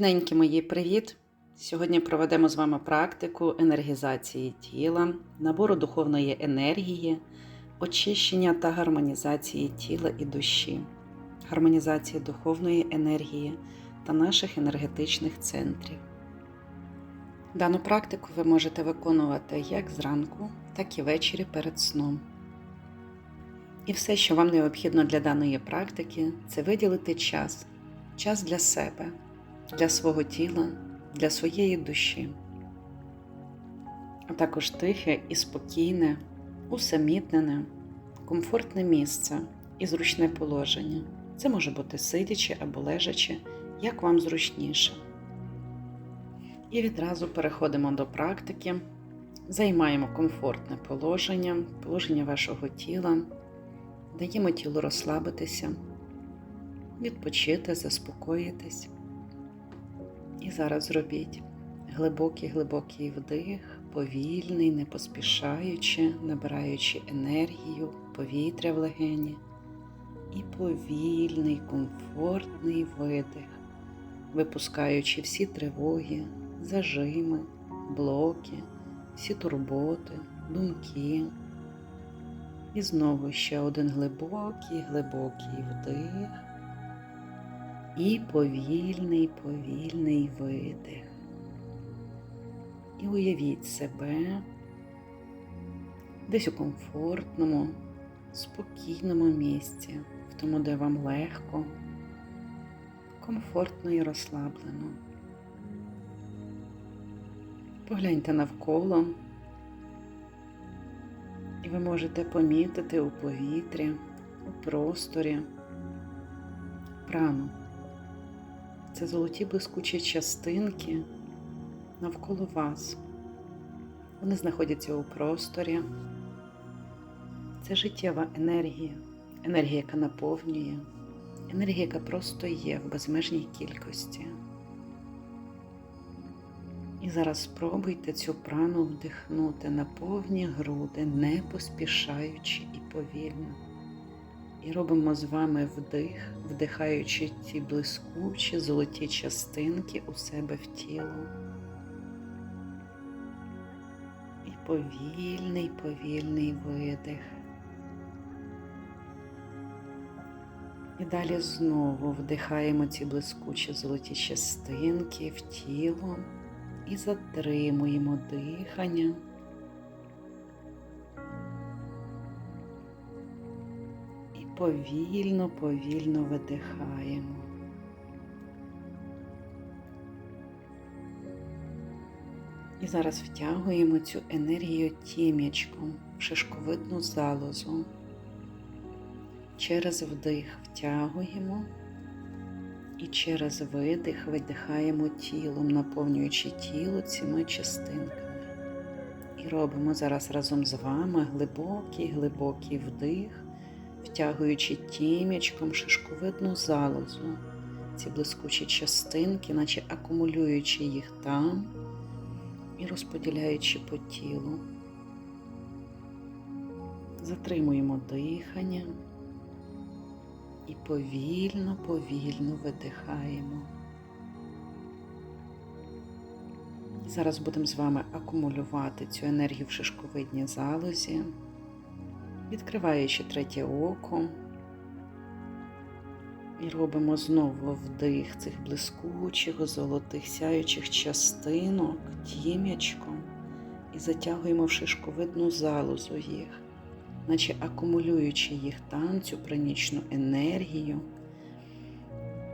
Рідненькі мої, привіт! Сьогодні проведемо з вами практику енергізації тіла, набору духовної енергії, очищення та гармонізації тіла і душі, гармонізації духовної енергії та наших енергетичних центрів. Дану практику ви можете виконувати як зранку, так і ввечері перед сном. І все, що вам необхідно для даної практики, це виділити час, час для себе, для свого тіла, для своєї душі, а також тихе і спокійне, усамітнене, комфортне місце і зручне положення. Це може бути сидячи або лежачи, як вам зручніше. І відразу переходимо до практики. Займаємо комфортне положення, положення вашого тіла, даємо тілу розслабитися, відпочити, заспокоїтись. І зараз зробіть глибокий глибокий вдих, повільний, не поспішаючи, набираючи енергію, повітря в легені. І повільний, комфортний видих, випускаючи всі тривоги, зажими, блоки, всі турботи, думки. І знову ще один глибокий, глибокий вдих. І повільний, повільний видих. І уявіть себе десь у комфортному, спокійному місці, в тому, де вам легко, комфортно і розслаблено. Погляньте навколо, і ви можете помітити у повітрі, у просторі прану. Це золоті блискучі частинки навколо вас. Вони знаходяться у просторі. Це життєва енергія, енергія, яка наповнює, енергія, яка просто є в безмежній кількості. І зараз спробуйте цю прану вдихнути на повні груди, не поспішаючи і повільно. І робимо з вами вдих, вдихаючи ці блискучі золоті частинки у себе в тіло. І повільний, повільний видих. І далі знову вдихаємо ці блискучі золоті частинки в тіло і затримуємо дихання. Повільно, повільно видихаємо. І зараз втягуємо цю енергію тім'ячком в шишковидну залозу. Через вдих втягуємо і через видих видихаємо тілом, наповнюючи тіло цими частинками. І робимо зараз разом з вами глибокий, глибокий вдих втягуючи тім'ячком шишковидну залозу, ці блискучі частинки, наче акумулюючи їх там і розподіляючи по тілу. Затримуємо дихання і повільно, повільно видихаємо. Зараз будемо з вами акумулювати цю енергію в шишковидній залозі відкриваючи третє око. І робимо знову вдих цих блискучих, золотих сяючих частинок тім'ячком і затягуємо в шишковидну залозу їх, наче акумулюючи їх там, цю пранічну енергію.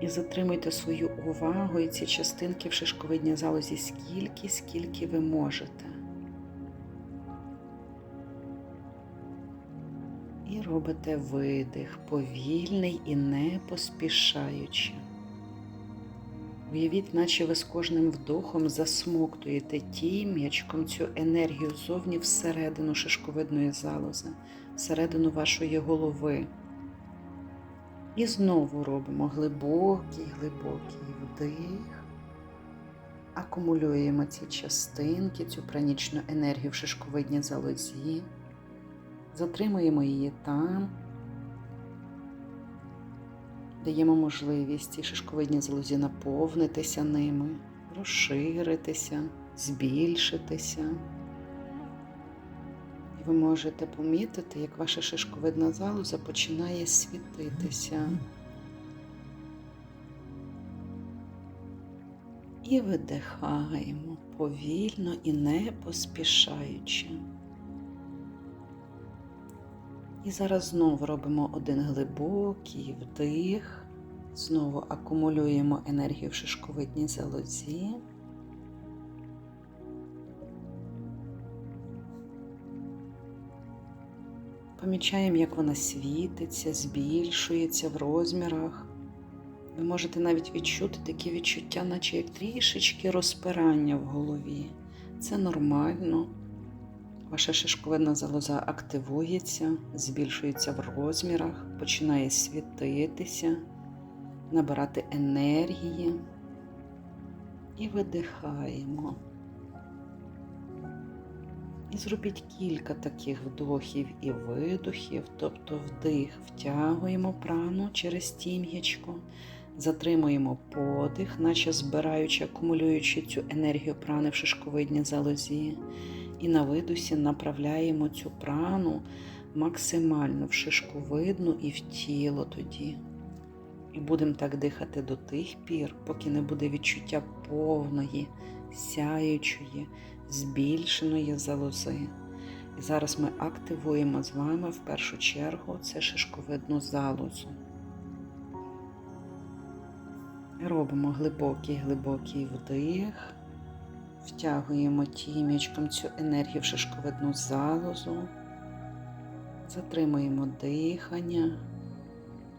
І затримуйте свою увагу і ці частинки в шишковидній залозі скільки, скільки ви можете. Робите видих повільний і не поспішаючи. Уявіть, наче ви з кожним вдохом засмоктуєте тім'ячком цю енергію зовні всередину шишковидної залози, всередину вашої голови. І знову робимо глибокий, глибокий вдих, акумулюємо ці частинки, цю пранічну енергію в шишковидній залозі затримуємо її там, даємо можливість цій шишковидній залозі наповнитися ними, розширитися, збільшитися. І ви можете помітити, як ваша шишковидна залоза починає світитися. І видихаємо повільно і не поспішаючи. І зараз знову робимо один глибокий вдих, знову акумулюємо енергію в шишковидній залозі. Помічаємо, як вона світиться, збільшується в розмірах. Ви можете навіть відчути такі відчуття, наче як трішечки розпирання в голові. Це нормально. Ваша шишковидна залоза активується, збільшується в розмірах, починає світитися, набирати енергії і видихаємо. І зробіть кілька таких вдохів і видохів, тобто вдих, втягуємо прану через тім'ячко, затримуємо подих, наче збираючи, акумулюючи цю енергію прани в шишковидній залозі. І на видусі направляємо цю прану максимально в шишковидну і в тіло тоді. І будемо так дихати до тих пір, поки не буде відчуття повної, сяючої, збільшеної залози. І зараз ми активуємо з вами в першу чергу це шишковидну залозу. Робимо глибокий глибокий вдих, втягуємо тім'ячком цю енергію в шишковидну залозу, затримуємо дихання,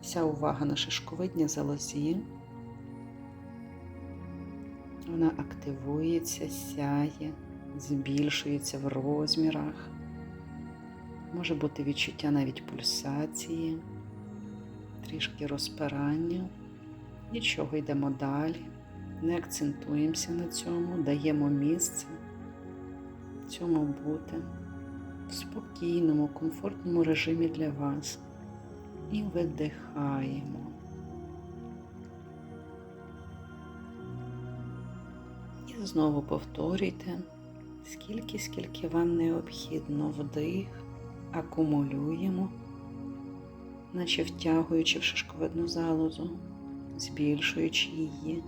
вся увага на шишковидній залозі. Вона активується, сяє, збільшується в розмірах. Може бути відчуття навіть пульсації, трішки розпирання. Нічого йдемо далі, не акцентуємося на цьому, даємо місце цьому бути в спокійному, комфортному режимі для вас і видихаємо. І знову повторюйте, скільки, скільки вам необхідно вдих, акумулюємо, наче втягуючи в шишковидну залозу збільшуючи її.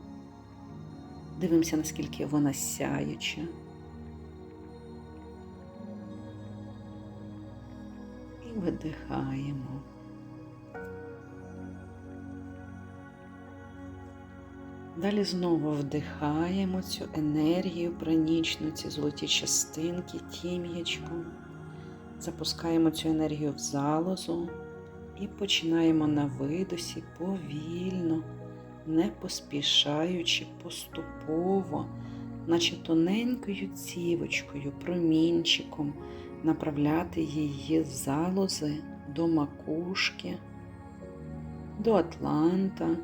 Дивимося, наскільки вона сяюча. І видихаємо. Далі знову вдихаємо цю енергію пранічну, ці золоті частинки, тім'ячком. Запускаємо цю енергію в залозу і починаємо на видосі повільно не поспішаючи поступово, наче тоненькою цівочкою, промінчиком направляти її з залози до макушки, до Атланта,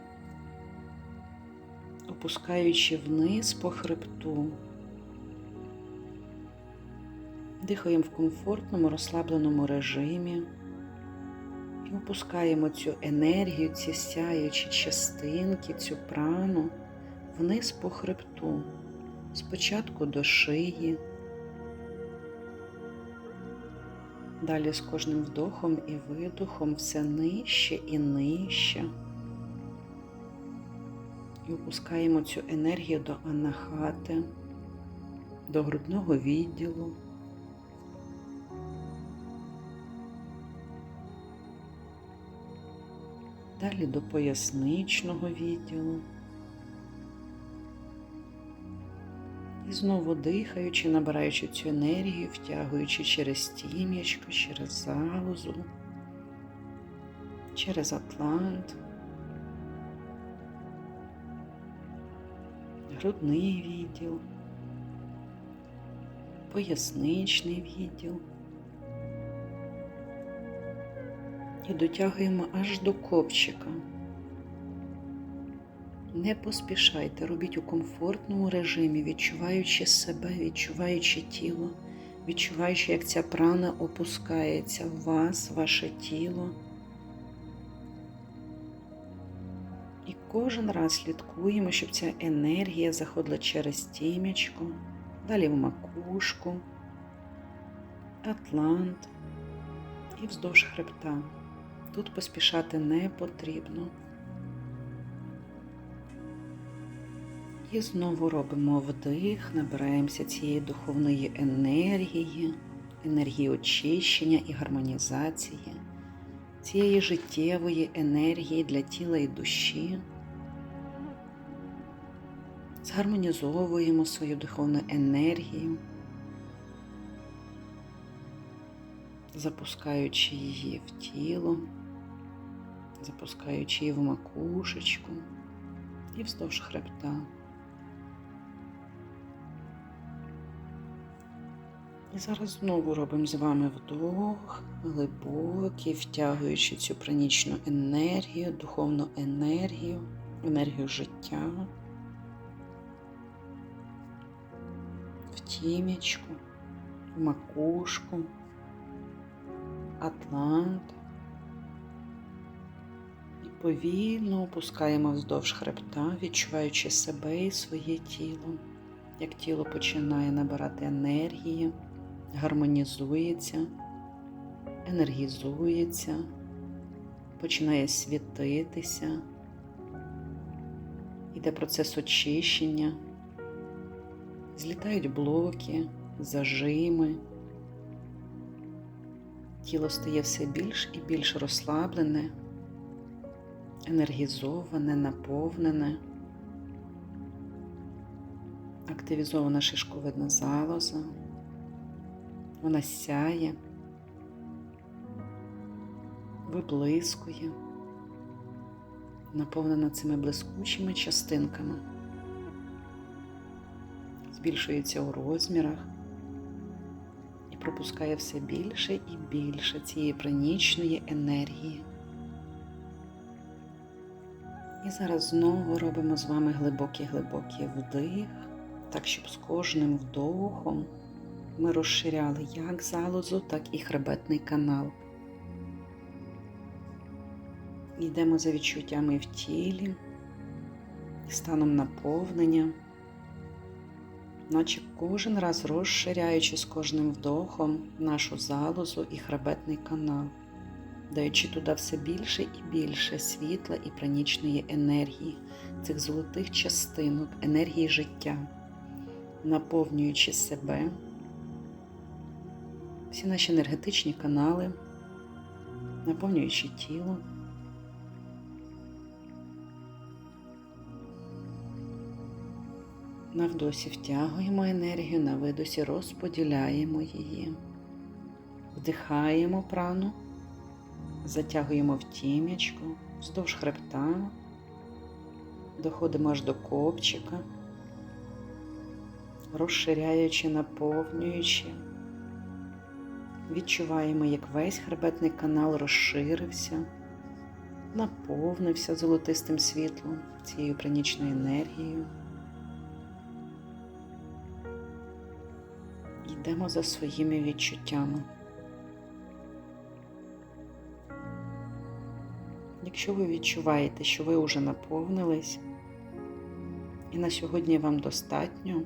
опускаючи вниз по хребту. Дихаємо в комфортному розслабленому режимі. І опускаємо цю енергію, ці сяючі частинки, цю прану вниз по хребту, спочатку до шиї. Далі з кожним вдохом і видохом все нижче і нижче. І опускаємо цю енергію до анахати, до грудного відділу. Далі до поясничного відділу. І знову дихаючи, набираючи цю енергію, втягуючи через тім'ячко, через залозу, через атлант, грудний відділ, поясничний відділ. І дотягуємо аж до копчика. Не поспішайте, робіть у комфортному режимі, відчуваючи себе, відчуваючи тіло, відчуваючи, як ця прана опускається в вас, ваше тіло. І кожен раз слідкуємо, щоб ця енергія заходила через тім'ячку, далі в макушку, атлант і вздовж хребта. Тут поспішати не потрібно. І знову робимо вдих, набираємося цієї духовної енергії, енергії очищення і гармонізації, цієї життєвої енергії для тіла і душі. Згармонізовуємо свою духовну енергію, запускаючи її в тіло, запускаючи її в макушечку і вздовж хребта. І зараз знову робимо з вами вдох, глибокий, втягуючи цю пранічну енергію, духовну енергію, енергію життя, в тім'ячку, в макушку, атлант. Повільно опускаємо вздовж хребта, відчуваючи себе і своє тіло, як тіло починає набирати енергії гармонізується, енергізується, починає світитися, йде процес очищення, злітають блоки, зажими, тіло стає все більш і більш розслаблене, енергізоване, наповнене. Активізована шишковидна залоза. Вона сяє, виблискує, наповнена цими блискучими частинками, збільшується у розмірах пропускає все більше і більше цієї пранічної енергії. І зараз знову робимо з вами глибокий-глибокий вдих, так, щоб з кожним вдохом ми розширяли як залозу, так і хребетний канал. Йдемо за відчуттями в тілі, станом наповнення, наче кожен раз розширяючи з кожним вдохом нашу залозу і хребетний канал, даючи туди все більше і більше світла і пранічної енергії, цих золотих частинок, енергії життя, наповнюючи себе. Всі наші енергетичні канали, наповнюючи тіло. На вдосі втягуємо енергію, на видосі розподіляємо її, вдихаємо прану, затягуємо в тім'ячку, вздовж хребта, доходимо аж до копчика, розширяючи, наповнюючи. Відчуваємо, як весь хребетний канал розширився, наповнився золотистим світлом, цією пранічною енергією. Йдемо за своїми відчуттями. Якщо ви відчуваєте, що ви вже наповнились, і на сьогодні вам достатньо.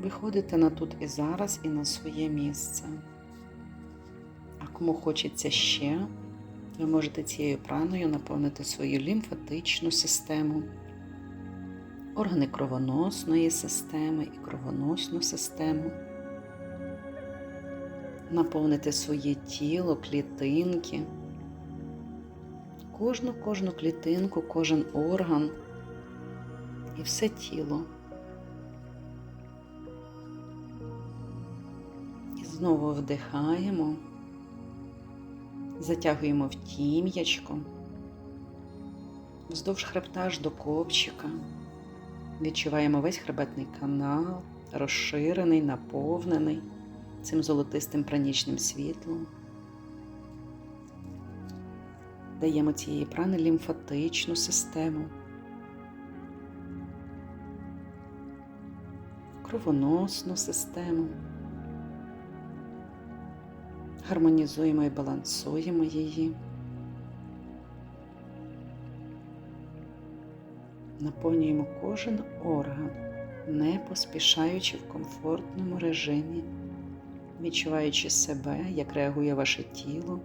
Виходите на тут і зараз і на своє місце. А кому хочеться ще, ви можете цією праною наповнити свою лімфатичну систему, органи кровоносної системи і кровоносну систему, наповнити своє тіло, клітинки, кожну кожну клітинку, кожен орган і все тіло. І Знову вдихаємо, затягуємо в тім'ячко, вздовж хребта аж до копчика. Відчуваємо весь хребетний канал, розширений, наповнений цим золотистим пранічним світлом. Даємо цієї прани лімфатичну систему, кровоносну систему. Гармонізуємо і балансуємо її. Наповнюємо кожен орган, не поспішаючи в комфортному режимі, відчуваючи себе, як реагує ваше тіло.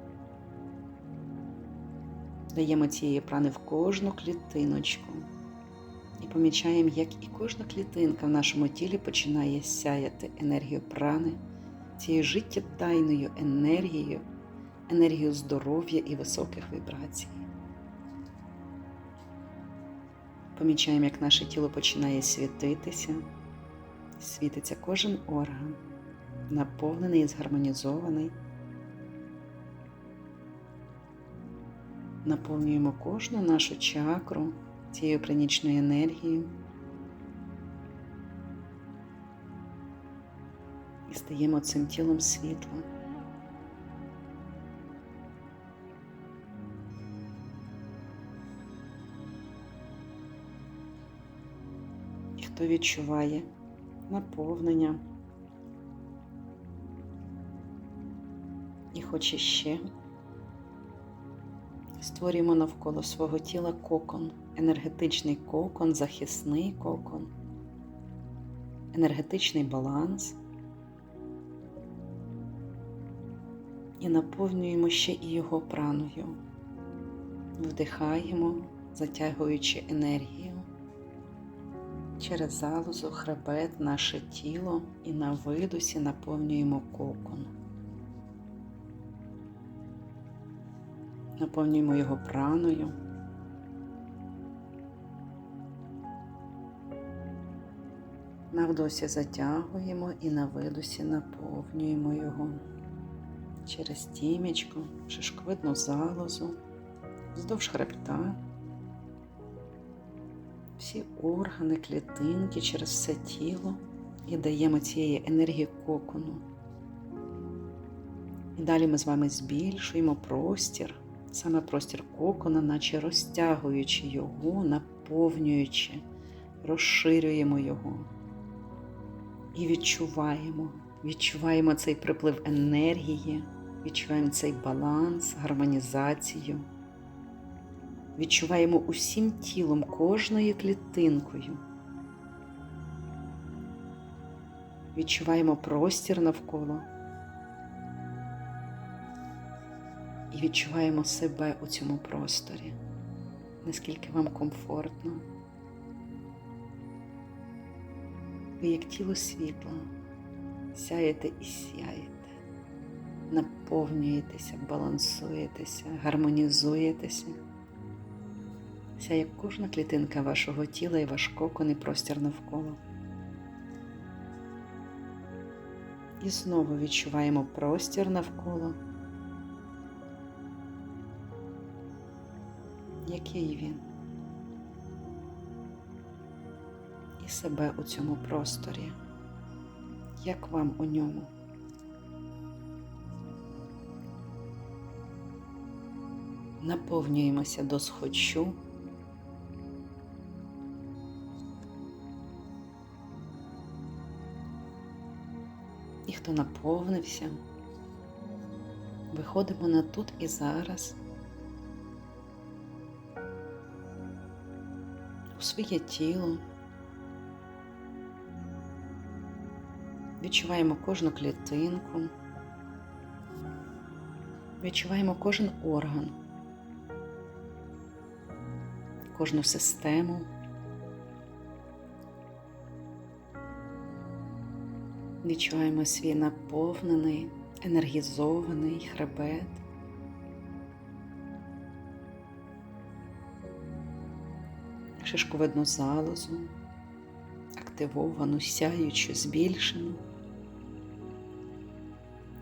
Даємо цієї прани в кожну клітиночку і помічаємо, як і кожна клітинка в нашому тілі починає сяяти енергію прани, цією життєдайною енергією, енергією здоров'я і високих вібрацій. Помічаємо, як наше тіло починає світитися, світиться кожен орган, наповнений і згармонізований. Наповнюємо кожну нашу чакру цією пранічною енергією і стаємо цим тілом світла. І хто відчуває наповнення і хоче ще. Створюємо навколо свого тіла кокон, енергетичний кокон, захисний кокон, енергетичний баланс. І наповнюємо ще і його праною. Вдихаємо, затягуючи енергію через залозу, хребет, наше тіло і на видусі наповнюємо кокон. Наповнюємо його праною. На вдосі затягуємо і на видусі наповнюємо його через тімечку, шишковидну залозу, вздовж хребта, всі органи, клітинки через все тіло і даємо цієї енергії кокону. І далі ми з вами збільшуємо простір саме простір кокона, наче розтягуючи його, наповнюючи, розширюємо його і відчуваємо, відчуваємо цей приплив енергії, відчуваємо цей баланс, гармонізацію. Відчуваємо усім тілом, кожною клітинкою. Відчуваємо простір навколо. І відчуваємо себе у цьому просторі, наскільки вам комфортно. Ви як тіло світла, сяєте і сяєте, наповнюєтеся, балансуєтеся, гармонізуєтеся. Сяє кожна клітинка вашого тіла і ваш кокон і простір навколо. І знову відчуваємо простір навколо. Який він, і себе у цьому просторі, як вам у ньому. Наповнюємося до схочу. І хто наповнився, виходимо на тут і зараз. Своє тіло. Відчуваємо кожну клітинку, відчуваємо кожен орган, кожну систему. Відчуваємо свій наповнений, енергізований хребет. Шишковидну залозу, активовану, сяючу, збільшену.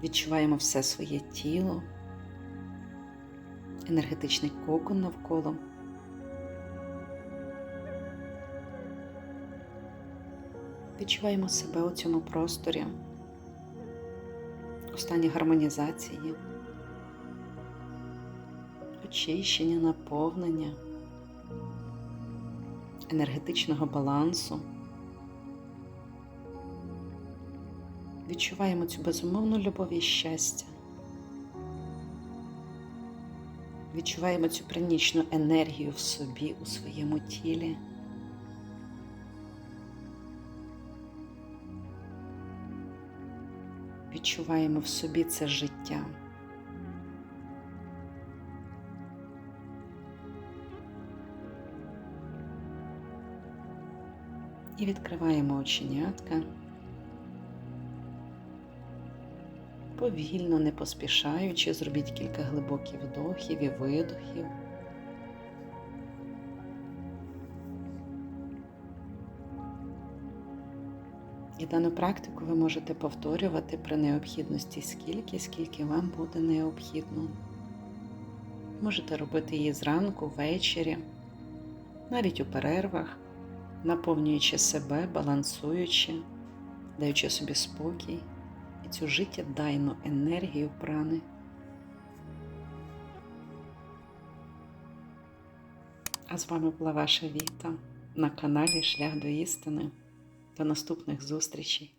Відчуваємо все своє тіло, енергетичний кокон навколо. Відчуваємо себе у цьому просторі, у стані гармонізації, очищення, наповнення енергетичного балансу. Відчуваємо цю безумовну любов і щастя. Відчуваємо цю пранічну енергію в собі, у своєму тілі. Відчуваємо в собі це життя. І відкриваємо оченятка. Повільно, не поспішаючи, зробіть кілька глибоких вдохів і видохів. І дану практику ви можете повторювати при необхідності скільки, скільки вам буде необхідно. Можете робити її зранку, ввечері, навіть у перервах, наповнюючи себе, балансуючи, даючи собі спокій і цю життєдайну енергію прани. А з вами була ваша Віта на каналі Шлях до істини. До наступних зустрічей!